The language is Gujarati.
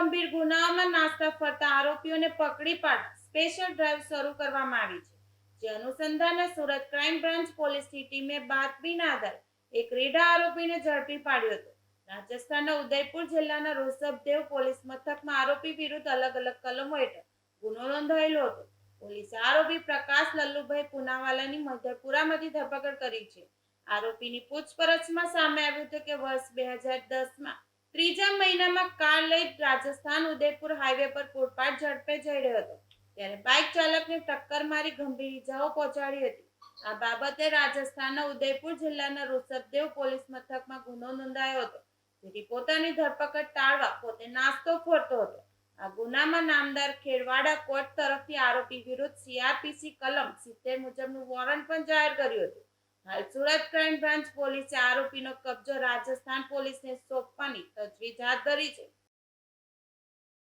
ગંભીર ગુનાઓમાં નાસ્તા ફરતા આરોપીઓને પકડી પાડવા સ્પેશિયલ ડ્રાઈવ શરૂ કરવામાં આવી છે. જે અનુસંધાને સુરત ક્રાઇમ બ્રાન્ચ પોલીસની ટીમે બાતમીના આધારે એક રેડા આરોપીને ઝડપી પાડ્યો હતો. રાજસ્થાનના ઉદયપુર જિલ્લાના ઋષભદેવ પોલીસ મથકમાં આરોપી વિરુદ્ધ અલગ અલગ કલમો હેઠળ ગુનો નોંધાયેલો હતો. પોલીસે આરોપી પ્રકાશ લલ્લુભાઈ પુનાવાલાની મધરપુરામાંથી ધરપકડ કરી છે. આરોપીની પૂછપરછમાં સામે આવ્યું હતું કે વર્ષ બે હજાર દસમાં ત્રીજા મહિનામાં કાર લઈ રાજસ્થાન ઉદયપુર હાઈવે પર ફૂટપાથ ઝડપે જઈ રહ્યો હતો. ત્યારે બાઇક ચાલકને ટક્કર મારી ગંભીર ઇજાઓ પહોંચાડી હતી. આ બાબતે રાજસ્થાનના ઉદયપુર જિલ્લાના ઋષભદેવ પોલીસ મથકમાં ગુનો નોંધાયો હતો. જેથી પોતાની ધરપકડ ટાળવા પોતે નાસ્તો ફરતો હતો. આ ગુનામાં નામદાર ખેરવાડા કોર્ટ તરફથી આરોપી વિરુદ્ધ સીઆરપીસી કલમ સિત્તેર મુજબનું વોરંટ પણ જાહેર કર્યું હતું. હાલ સુરત ક્રાઇમ બ્રાન્ચ પોલીસે આરોપીનો કબજો રાજસ્થાન પોલીસને સોંપવાની તજવીજ હાથ ધરી છે.